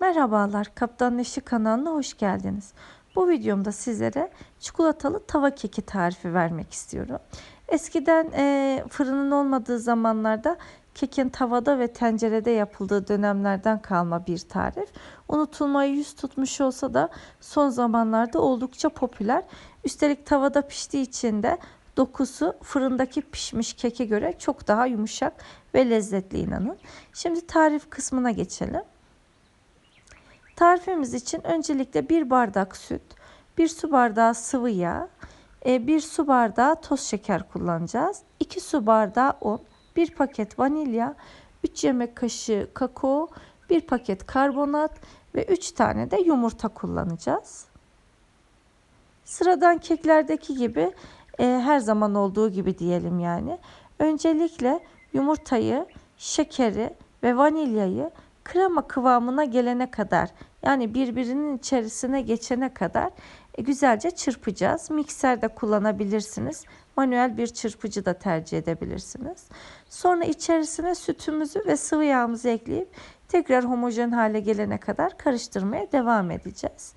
Merhabalar, Kaptan Neşi kanalına hoş geldiniz. Bu videomda sizlere çikolatalı tava keki tarifi vermek istiyorum. Eskiden e, fırının olmadığı zamanlarda kekin tavada ve tencerede yapıldığı dönemlerden kalma bir tarif. Unutulmayı yüz tutmuş olsa da son zamanlarda oldukça popüler. Üstelik tavada piştiği için de dokusu fırındaki pişmiş keke göre çok daha yumuşak ve lezzetli inanın. Şimdi tarif kısmına geçelim. Tarifimiz için öncelikle bir bardak süt, bir su bardağı sıvı yağ, e, bir su bardağı toz şeker kullanacağız. 2 su bardağı un, bir paket vanilya, 3 yemek kaşığı kakao, bir paket karbonat ve 3 tane de yumurta kullanacağız. Sıradan keklerdeki gibi e, her zaman olduğu gibi diyelim yani. Öncelikle yumurtayı, şekeri ve vanilyayı krema kıvamına gelene kadar yani birbirinin içerisine geçene kadar e, güzelce çırpacağız. Mikserde kullanabilirsiniz. Manuel bir çırpıcı da tercih edebilirsiniz. Sonra içerisine sütümüzü ve sıvı yağımızı ekleyip tekrar homojen hale gelene kadar karıştırmaya devam edeceğiz.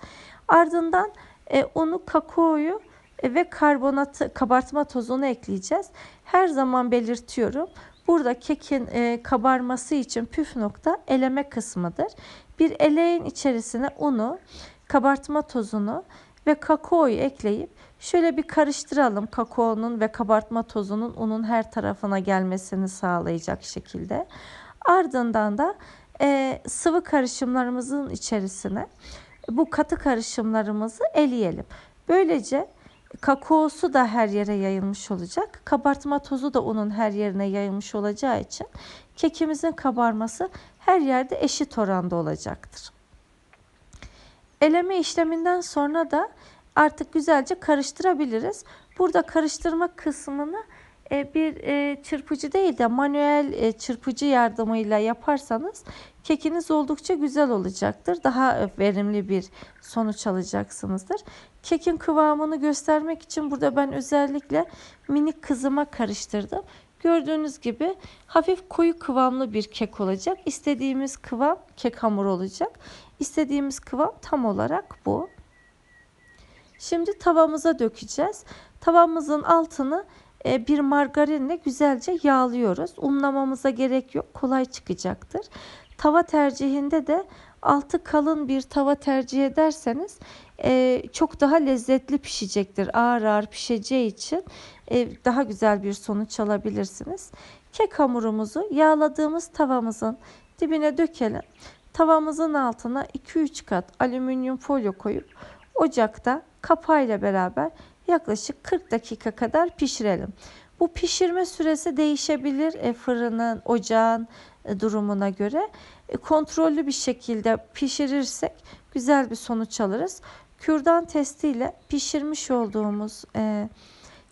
Ardından e, unu, kakaoyu e, ve karbonatı, kabartma tozunu ekleyeceğiz. Her zaman belirtiyorum. Burada kekin e, kabarması için püf nokta eleme kısmıdır. Bir eleğin içerisine unu, kabartma tozunu ve kakaoyu ekleyip şöyle bir karıştıralım. Kakaonun ve kabartma tozunun unun her tarafına gelmesini sağlayacak şekilde. Ardından da e, sıvı karışımlarımızın içerisine bu katı karışımlarımızı eleyelim. Böylece kakaosu da her yere yayılmış olacak. Kabartma tozu da unun her yerine yayılmış olacağı için kekimizin kabarması her yerde eşit oranda olacaktır. Eleme işleminden sonra da artık güzelce karıştırabiliriz. Burada karıştırma kısmını e, bir e, çırpıcı değil de manuel e, çırpıcı yardımıyla yaparsanız kekiniz oldukça güzel olacaktır. Daha verimli bir sonuç alacaksınızdır. Kekin kıvamını göstermek için burada ben özellikle minik kızıma karıştırdım. Gördüğünüz gibi hafif koyu kıvamlı bir kek olacak. İstediğimiz kıvam kek hamur olacak. İstediğimiz kıvam tam olarak bu. Şimdi tavamıza dökeceğiz. Tavamızın altını e, bir margarinle güzelce yağlıyoruz. Unlamamıza gerek yok. Kolay çıkacaktır. Tava tercihinde de altı kalın bir tava tercih ederseniz e, çok daha lezzetli pişecektir. Ağır ağır pişeceği için e, daha güzel bir sonuç alabilirsiniz. Kek hamurumuzu yağladığımız tavamızın dibine dökelim. Tavamızın altına 2-3 kat alüminyum folyo koyup ocakta kapağıyla beraber yaklaşık 40 dakika kadar pişirelim. Bu pişirme süresi değişebilir e, fırının, ocağın e, durumuna göre. E, kontrollü bir şekilde pişirirsek güzel bir sonuç alırız. Kürdan testiyle pişirmiş olduğumuz e,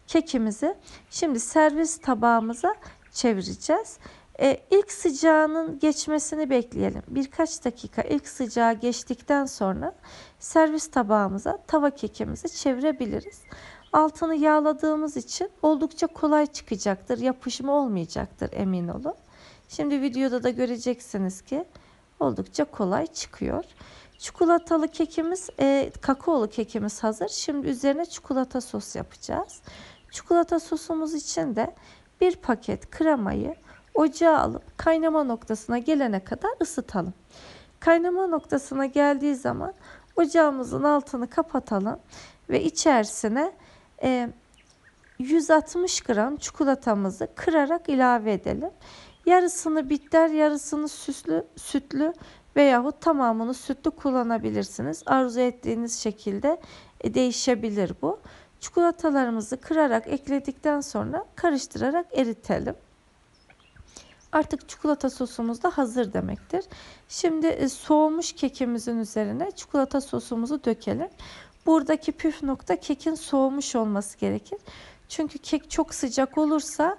kekimizi şimdi servis tabağımıza çevireceğiz. E, ilk sıcağının geçmesini bekleyelim. Birkaç dakika ilk sıcağı geçtikten sonra servis tabağımıza tava kekimizi çevirebiliriz. Altını yağladığımız için oldukça kolay çıkacaktır. Yapışma olmayacaktır emin olun. Şimdi videoda da göreceksiniz ki oldukça kolay çıkıyor. Çikolatalı kekimiz, e, kakaolu kekimiz hazır. Şimdi üzerine çikolata sos yapacağız. Çikolata sosumuz için de bir paket kremayı ocağa alıp kaynama noktasına gelene kadar ısıtalım. Kaynama noktasına geldiği zaman ocağımızın altını kapatalım ve içerisine e, 160 gram çikolatamızı kırarak ilave edelim. Yarısını bitter, yarısını süslü, sütlü veyahut tamamını sütlü kullanabilirsiniz. Arzu ettiğiniz şekilde e, değişebilir bu. Çikolatalarımızı kırarak ekledikten sonra karıştırarak eritelim. Artık çikolata sosumuz da hazır demektir. Şimdi e, soğumuş kekimizin üzerine çikolata sosumuzu dökelim. Buradaki püf nokta kekin soğumuş olması gerekir. Çünkü kek çok sıcak olursa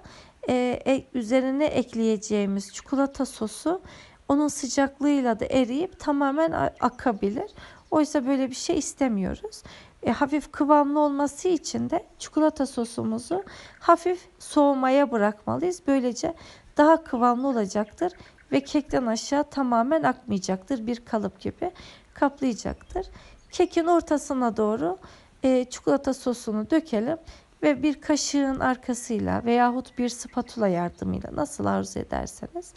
e, e, üzerine ekleyeceğimiz çikolata sosu onun sıcaklığıyla da eriyip tamamen akabilir. Oysa böyle bir şey istemiyoruz. E, hafif kıvamlı olması için de çikolata sosumuzu hafif soğumaya bırakmalıyız. Böylece daha kıvamlı olacaktır ve kekten aşağı tamamen akmayacaktır. Bir kalıp gibi kaplayacaktır. Kekin ortasına doğru e, çikolata sosunu dökelim ve bir kaşığın arkasıyla veyahut bir spatula yardımıyla nasıl arzu ederseniz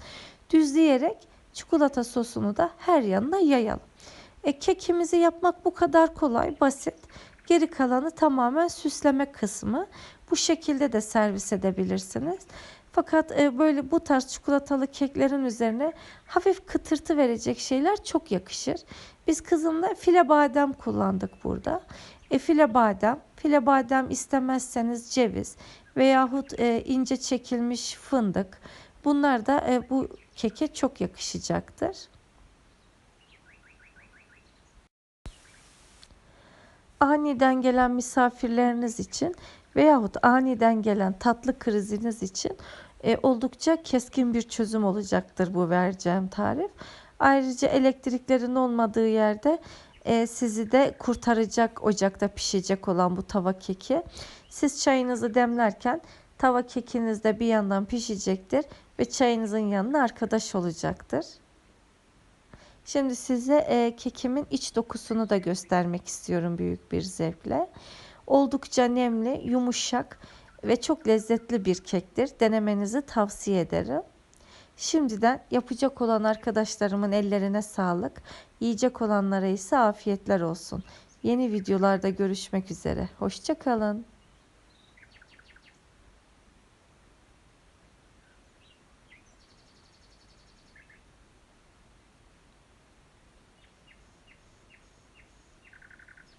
düzleyerek çikolata sosunu da her yanına yayalım. E, kekimizi yapmak bu kadar kolay, basit. Geri kalanı tamamen süsleme kısmı. Bu şekilde de servis edebilirsiniz. Fakat e, böyle bu tarz çikolatalı keklerin üzerine hafif kıtırtı verecek şeyler çok yakışır. Biz kızımla file badem kullandık burada. E, file badem, file badem istemezseniz ceviz veyahut e, ince çekilmiş fındık. Bunlar da e, bu keke çok yakışacaktır. Aniden gelen misafirleriniz için veyahut aniden gelen tatlı kriziniz için e, oldukça keskin bir çözüm olacaktır bu vereceğim tarif. Ayrıca elektriklerin olmadığı yerde e, sizi de kurtaracak ocakta pişecek olan bu tava keki. Siz çayınızı demlerken tava kekiniz de bir yandan pişecektir ve çayınızın yanına arkadaş olacaktır. Şimdi size e, kekimin iç dokusunu da göstermek istiyorum büyük bir zevkle. Oldukça nemli, yumuşak ve çok lezzetli bir kektir. Denemenizi tavsiye ederim. Şimdiden yapacak olan arkadaşlarımın ellerine sağlık. Yiyecek olanlara ise afiyetler olsun. Yeni videolarda görüşmek üzere. Hoşçakalın.